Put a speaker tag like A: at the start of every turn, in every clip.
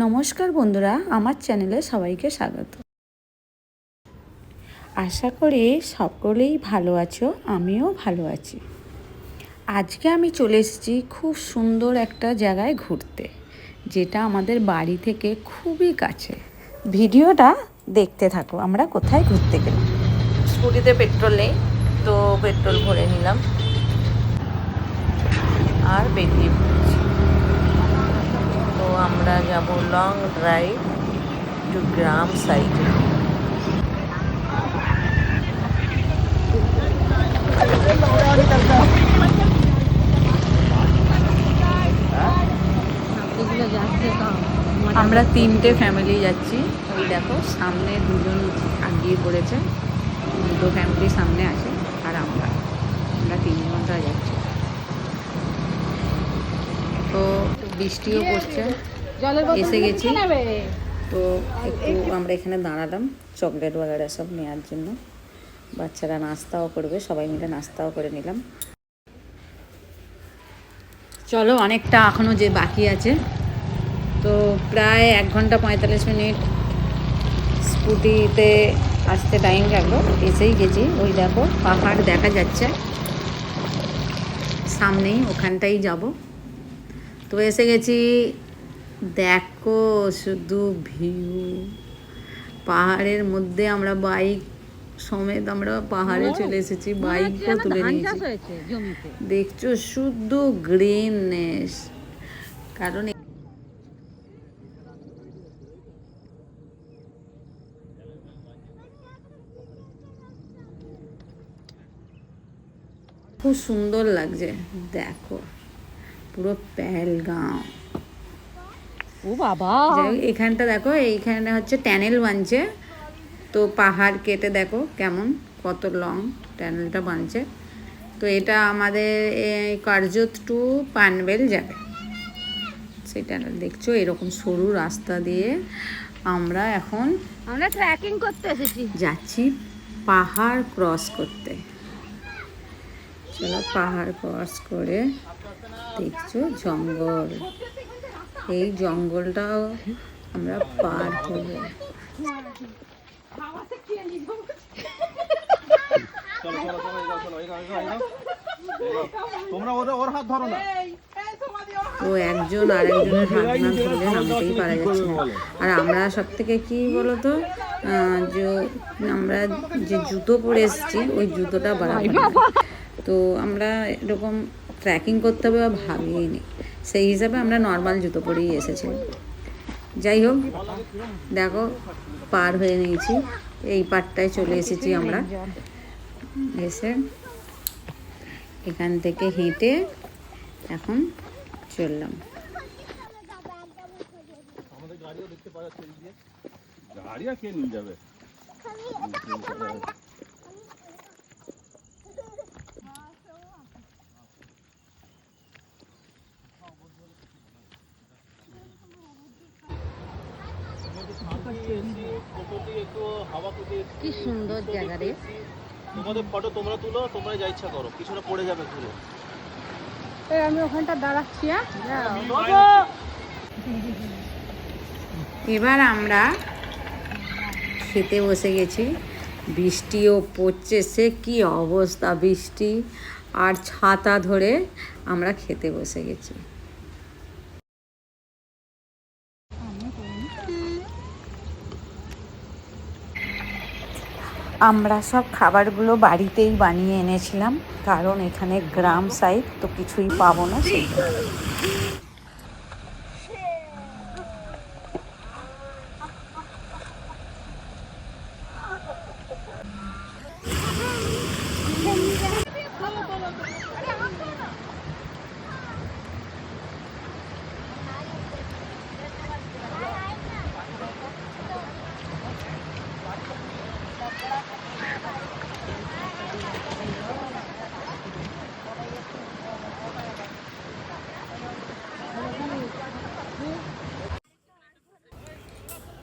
A: নমস্কার বন্ধুরা, আমার চ্যানেলে সবাইকে স্বাগত। আশা করি সকলেই ভালো আছো, আমিও ভালো আছি। আজকে আমি চলে এসেছি খুব সুন্দর একটা জায়গায় ঘুরতে, যেটা আমাদের বাড়ি থেকে খুবই কাছে। ভিডিওটা দেখতে থাকো, আমরা কোথায় ঘুরতে গেলাম।
B: স্কুটিতে পেট্রোল নেই, তো পেট্রোল ভরে নিলাম। আর বেরিয়ে আমরা যাব লং ড্রাইভ টু গ্রাম সাইডে
A: আমরা তিনটে ফ্যামিলি যাচ্ছি। ওই দেখো, সামনে দুজন আগিয়ে পড়েছে। দুটো ফ্যামিলি সামনে আছে, আর আমরা। আমরা তিনজনটা যাচ্ছি। তো বৃষ্টিও পড়ছে। এসে গেছি। তো একটু আমরা এখানে দাঁড়ালাম চকলেট বাগারা সব নেওয়ার জন্য। বাচ্চারা নাস্তাও করবে সবাই মিলে নাস্তাও করে নিলাম। চলো অনেকটা এখনও যে বাকি আছে। তো প্রায় এক ঘণ্টা পঁয়তাল্লিশ মিনিট স্কুটিতে আসতে টাইম লাগল। এসেই গেছি। ওই দেখো পাহাড় দেখা যাচ্ছে। সামনেই ওখানটাই যাব। তো এসে গেছি দেখো শুধু ভিউ। পাহাড়ের মধ্যে আমরা বাইক সমেত আমরা পাহাড়ে চলে এসেছি বাইকও তুলে নিয়েছি। দেখছ শুধু গ্রিননেস কারণ খুব সুন্দর লাগছে। দেখো পুরো প্যালগাঁও
B: ও বাবা।
A: এখানটা দেখো এইখানে হচ্ছে ট্যানেল বানছে। তো পাহাড় কেটে দেখো কেমন কত লং ট্যানেলটা বানছে। তো এটা আমাদের এই কার্জত টু পানবেল যাবে। সেই ট্যানেল দেখছ এরকম সরু রাস্তা দিয়ে আমরা এখন
B: আমরা ট্রেকিং করতে এসেছি।
A: যাচ্ছি পাহাড় ক্রস করতে। চলো পাহাড় ক্রস করে দেখছ জঙ্গল। এই জঙ্গলটাও আমরা পার করব।
C: তোমরা ওদের ওর হাত ধরো না।
A: তো একজন আর একজনের হাত না ধরলে নামতেই পারা যাচ্ছে না। আর আমরা সব থেকে কী বলতো? যে আমরা যে জুতো পরে এসেছি ওই জুতোটা বাড়াবো তো আমরা এরকম ট্রেকিং করতে হবে বা ভাবিনি সেই হিসাবে আমরা নর্মাল জুতো পরেই এসেছিলাম যাই হোক দেখো পার হয়ে নিয়েছি। এই পারটায় চলে এসেছি আমরা। এসে এখান থেকে হেঁটে এখন চললাম।
C: গাড়ি আর কে নিয়ে যাবে?
B: কি সুন্দর জায়গা রে।
C: তোমাদের ফটো তোমরা তুলো তোমরা যা ইচ্ছা করো পিছনে পড়ে যাবে ঘুরে।
B: আমি ওখানটা দাঁড়াচ্ছি হ্যাঁ?
A: এবার আমরা খেতে বসে গেছি। বৃষ্টিও পড়ছে সে কি অবস্থা বৃষ্টি। আর ছাতা ধরে আমরা খেতে বসে গেছি। আমরা সব খাবারগুলো বাড়িতেই বানিয়ে এনেছিলাম, কারণ এখানে গ্রাম সাইড তো কিছুই পাবো না। সেই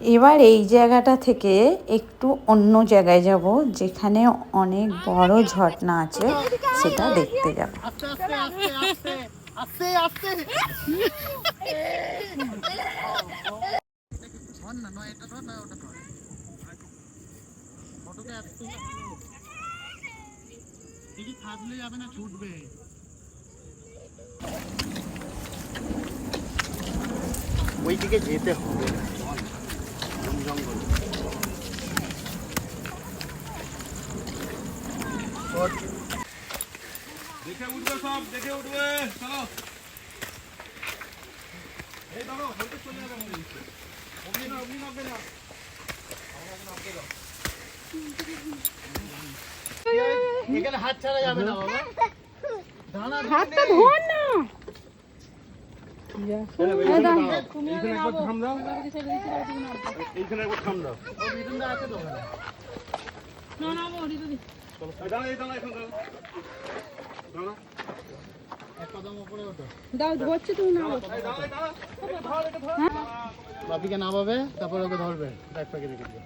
A: এবার এই জায়গাটা থেকে একটু অন্য জায়গায় যাব, যেখানে অনেক বড় ঝর্ণা আছে, সেটা দেখতে যাব।
D: ওইদিকে যেতে হবে বন জঙ্গল
C: দেখে উঠবে সব দেখে উঠবে চলো। এই দাঁড়ো হলতে চলে যাবে মনে হচ্ছে। অমনি না অমনি নামবে না
D: এখানে হাত ছাড়া যাবে না বাবা।
A: হাতটা ধর না।
C: এইখানে একবার থাম দাও। এইখানে একবার থাম দাও।
D: ও বিদুনদা আছে তো ওখানে?
C: চলো এই দাঁড়া দাঁড়া এখন দাঁড়া। দাঁড়া।
A: দাও ধরছে তুমি না
D: বাপিকে নামাবে তারপরে ওকে ধরবে ব্যাগ প্যাকে রেখে দিবে।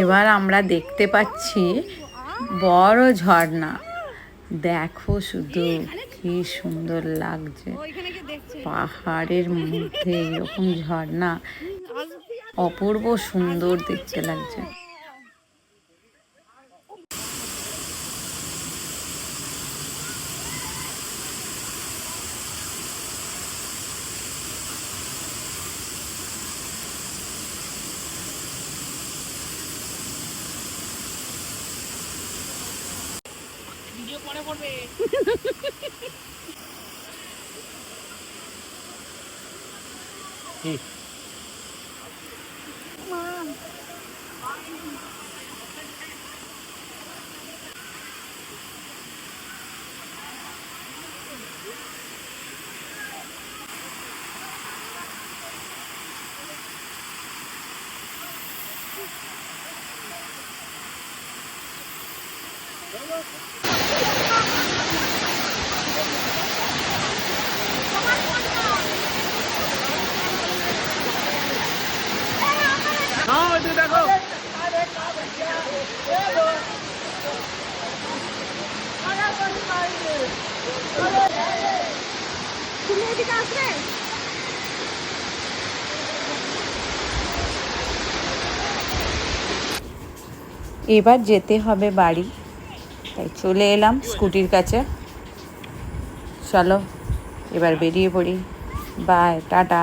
A: এবার আমরা দেখতে পাচ্ছি বড় ঝর্ণা। দেখো শুধু কি সুন্দর লাগছে। পাহাড়ের মধ্যে এরকম ঝর্ণা। অপূর্ব সুন্দর দেখতে লাগছে। মনে পড়বে Thank you.
D: কি
A: এবার যেতে হবে বাড়ি। তাই চলে এলাম স্কুটির কাছে। চলো, এবার বেরিয়ে পড়ি। Bye, tata.